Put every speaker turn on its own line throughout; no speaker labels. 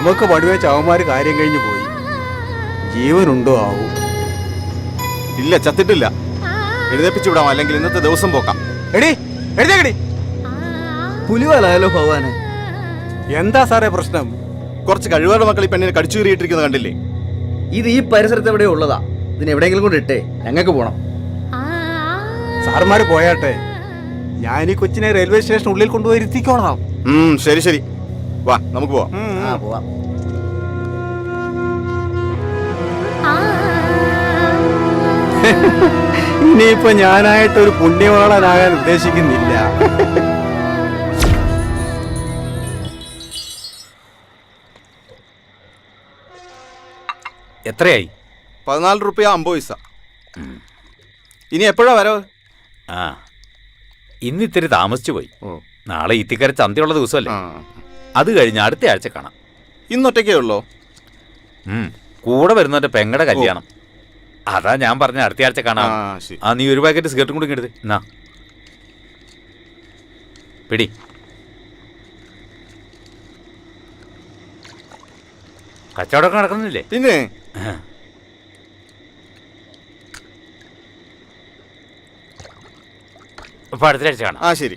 നമുക്ക് പടിവെച്ച അവന്മാര് കാര്യം കഴിഞ്ഞു പോയി. ജീവനുണ്ടോ ആവും?
ഇല്ല ചത്തിട്ടില്ല. എഴുതേപ്പിച്ചു വിടാം അല്ലെങ്കിൽ ഇന്നത്തെ ദിവസം പോക്കാം.
എടി എഴുതേക്കടി
പുലിവാലായാലോ ഭഗവാനെ.
എന്താ സാറേ പ്രശ്നം?
കുറച്ച് കഴിവുള്ള മക്കൾ ഈ പെണ്ണിനെ കടിച്ചു കീറിയിട്ടിരിക്കുന്നത് കണ്ടില്ലേ?
ഇത് ഈ പരിസരത്ത് എവിടെയോ ഉള്ളതാ. ഇതിന് എവിടെയെങ്കിലും കൊണ്ട് ഇട്ടേ. ഞങ്ങൾക്ക് പോണം.
സാർമാര് പോയാട്ടെ. ഞാൻ ഈ കൊച്ചിനെ റെയിൽവേ സ്റ്റേഷൻ ഉള്ളിൽ കൊണ്ടുപോയി ഇരുത്തിക്കോളാം.
ശരി ശരി. വാ നമുക്ക് പോവാം.
ആ പോവാം.
ഇനിയിപ്പോ ഞാനായിട്ട് ഒരു പുണ്യവാളനാകാൻ ഉദ്ദേശിക്കുന്നില്ല.
എത്രയായി?
പതിനാല് റുപ്യ അമ്പത് പൈസ. ഇനി എപ്പോഴാ വരവ്?
ആ. ഇന്ന് ഇത്തിരി താമസിച്ചു പോയി. നാളെ ഇത്തിക്കര ചന്തയുള്ള ദിവസമല്ലേ?
ആ.
അത് കഴിഞ്ഞ് അടുത്ത ആഴ്ച കാണാം.
ഇന്നൊറ്റയ്ക്കേ ഉള്ളോ.
കൂടെ വരുന്നവന്റെ പെങ്ങടെ കല്യാണം. അതാ ഞാൻ പറഞ്ഞ അടുത്ത ആഴ്ച കാണാം.
ആ
ആ നീ ഒരു പാക്കറ്റ് സിഗരറ്റും കൂടി എടുത്ത് എന്നാ പിടി. കച്ചവടമൊക്കെ നടക്കുന്നില്ലേ?
പിന്നെ?
അപ്പൊ അടുത്ത ആഴ്ച കാണാം.
ആ ശരി.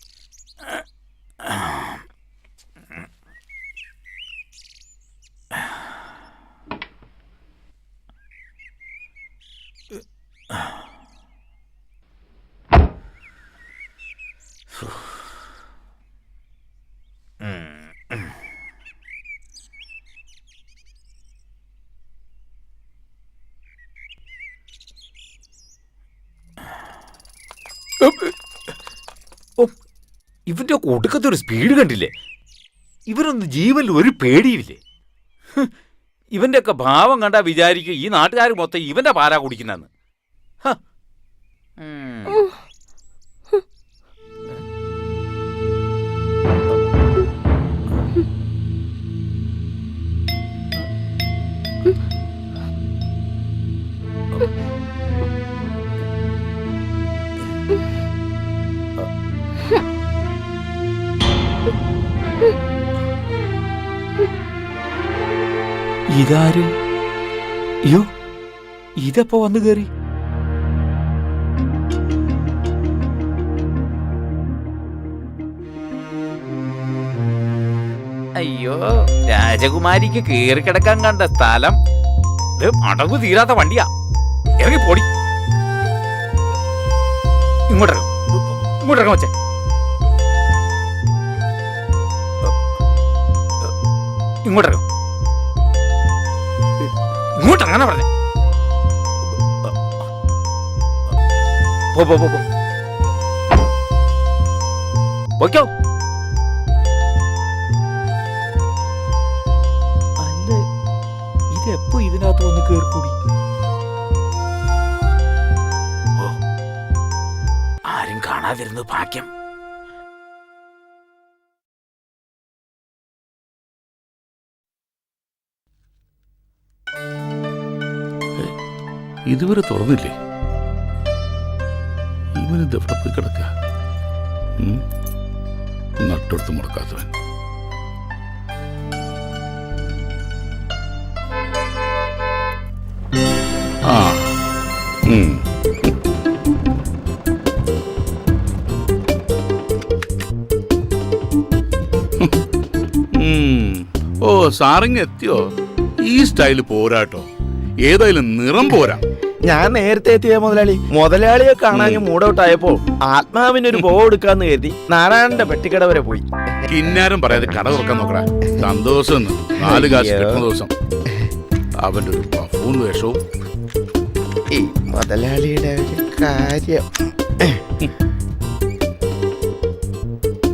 ഇവന്റെ ഒടുക്കത്തെ ഒരു സ്പീഡ് കണ്ടില്ലേ? ഇവരൊന്നും ജീവനിൽ ഒരു പേടിയില്ലേ? ഇവന്റെയൊക്കെ ഭാവം കണ്ടാ വിചാരിക്കും ഈ നാട്ടുകാർ മൊത്തം ഇവന്റെ പാരാ കുടിക്കുന്നെന്ന് ഇതാര്? അയ്യോ ഇതെപ്പോ വന്നു കേറി? അയ്യോ രാജകുമാരിക്ക് കേറി കിടക്കാൻ കണ്ട സ്ഥലം. ഇത് അടവ് തീരാത്ത വണ്ടിയാ. ഇറങ്ങി പൊടി. ഇങ്ങോട്ടിറങ്ങും. ഇങ്ങോട്ടിറങ്ങും വച്ചേ ഇങ്ങോട്ടിറങ്ങും. പോ പോ പോ പോ. പോയ്ക്കോ അല്ല? ഇതെപ്പോ ഇതിനകത്ത് വന്ന് കേറിക്കൂടി? ആരും കാണാതിരുന്നു ഭാഗ്യം.
ഇതുവരെ തുറന്നില്ലേ? ഇവനിത് എവിടെ പോയി കിടക്ക നട്ടെടുത്ത് മുടക്കാത്തവൻ. ആ. ഓ സാറിങ് എത്തിയോ ഈ സ്റ്റൈൽ പോരാട്ടോ. ഏതായാലും നിറം പോരാ.
ഞാൻ നേരത്തെ എത്തിയ മുതലാളി. മുതലാളിയെ കാണാൻ മൂടോട്ടായപ്പോ ആത്മാവിന് ഒരു ബോ എടുക്കാന്ന് കരുതി നാരായണന്റെ പെട്ടിക്കട വരെ പോയി.
കിന്നാരം പറയാതെ കട തുറക്കാൻ നോക്കടാ. സന്തോഷം. നാല് കാശ്
അയ്യോ.
കിട്ടുന്ന ദിവസം. അവന്റെ ഒരു മൂന്ന് വേഷവും.
ഈ മുതലാളിയുടെ ഒരു കാര്യം.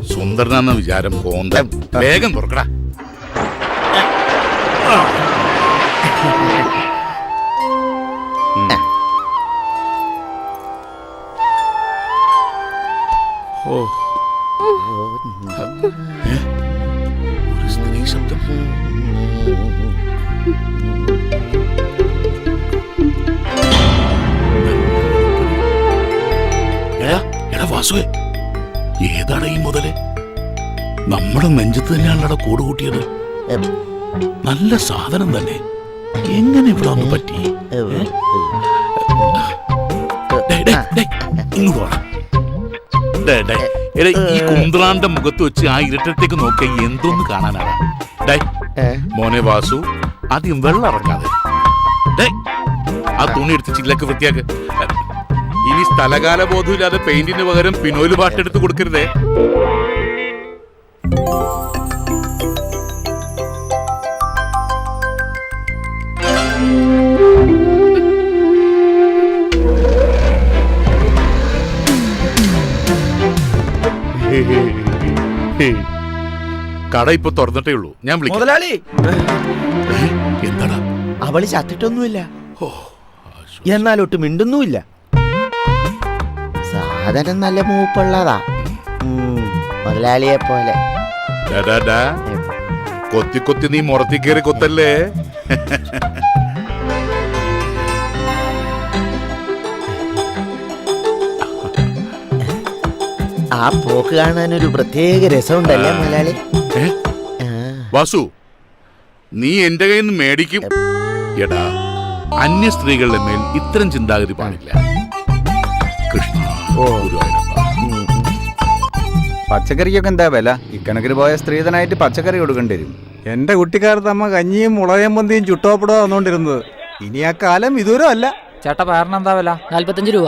സുന്ദരനാന്ന വിചാരം കോന്ത. വേഗം തുറക്കടാ. ഓ. ശബ്ദം. വാസുവേ ഏതാടാ ഈ മുതൽ? നമ്മുടെ നെഞ്ചത്ത് തന്നെയാണല്ലോ കൂട് കൂട്ടിയത്. നല്ല സാധനം തന്നെ. എങ്ങനെ ഇവിടെ ഒന്ന് പറ്റി? ഇങ്ങോട്ട് ഈ കുന്ത്രാന്റെ മുഖത്ത് വെച്ച് ആ ഇരട്ടത്തേക്ക് നോക്കി എന്തോന്ന് കാണാനാണ് ഡേ മോനെ വാസു ആദ്യം വെള്ളം ഇറങ്ങാതെ. ആ തുണി എടുത്ത് ചില്ലക്ക് വൃത്തിയാക്ക്. ഇനി സ്ഥലകാല ബോധമില്ലാതെ പെയിന്റിന് പകരം പിനോൽ പാട്ടെടുത്ത് കൊടുക്കരുതേ. കട ഇപ്പൊ തുറന്നിട്ടേ ഉള്ളൂ. ഞാൻ വിളിക്കാം.
മുതലാളി!
എന്താടാ?
അവൾ ചത്തിട്ടൊന്നുമില്ല.
ഓ,
എന്നാലൊട്ട് മിണ്ടുന്നുമില്ല. സാധനം നല്ല മൂപ്പുള്ളതാ. ഉം, മുതലാളിയെ പോലെ.
ഡാ, ഡാ, ഡാ. കൊത്തി കൊത്തി നീ മുറത്തി കയറി കൊത്തല്ലേ?
ആ പോക്ക് കാണാൻ ഒരു പ്രത്യേക രസമുണ്ടല്ലേ മുതലാളി?
വാസു നീ എന്റെ കയ്യിൽ നിന്ന് മേടിക്കും. എടാ അന്യ സ്ത്രീകളുടെ മേൽ ഇത്തരം ചിന്താഗതി പാടില്ല. കൃഷ്ണ.
പച്ചക്കറിക്കൊക്കെ എന്താ വില? ഇക്കണക്കിന് പോയ സ്ത്രീധനായിട്ട് പച്ചക്കറി കൊടുക്കേണ്ടി വരും. എന്റെ കുട്ടിക്കാലത്ത് അമ്മ കഞ്ഞിയും മുളകയും പൊന്തിയും ചുട്ടോപ്പടോ വന്നോണ്ടിരുന്നത് ഇനി ആ കാലം ഇതുവരും അല്ല.
ചേട്ടാ പറഞ്ഞ എന്താ വില?
നാല്പത്തഞ്ച് രൂപ.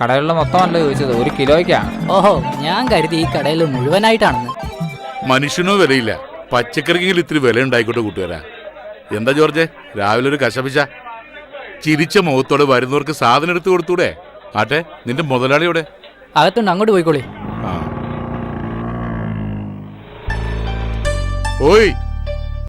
കടകളിലെ മൊത്തമല്ല ചോദിച്ചത്. ഒരു കിലോയ്ക്കാണ്.
ഓഹോ ഞാൻ കരുതി ഈ കടയിൽ മുഴുവനായിട്ടാണെന്ന്.
മനുഷ്യനോ വിലയില്ല. പച്ചക്കറിക്ക് ഇത്തിരി വില ഉണ്ടായിക്കോട്ടെ കൂട്ടുകാരാ. എന്താ ജോർജ് രാവിലെ ഒരു കശപിശ. ചിരിച്ച മുഖത്തോടെ വരുന്നവർക്ക് സാധനം എടുത്തു കൊടുത്തൂടെ? ആട്ടെ നിന്റെ മുതലാളിയോടെ
അകത്തുണ്ട് അങ്ങോട്ട് പോയിക്കോളി.
ഓയ്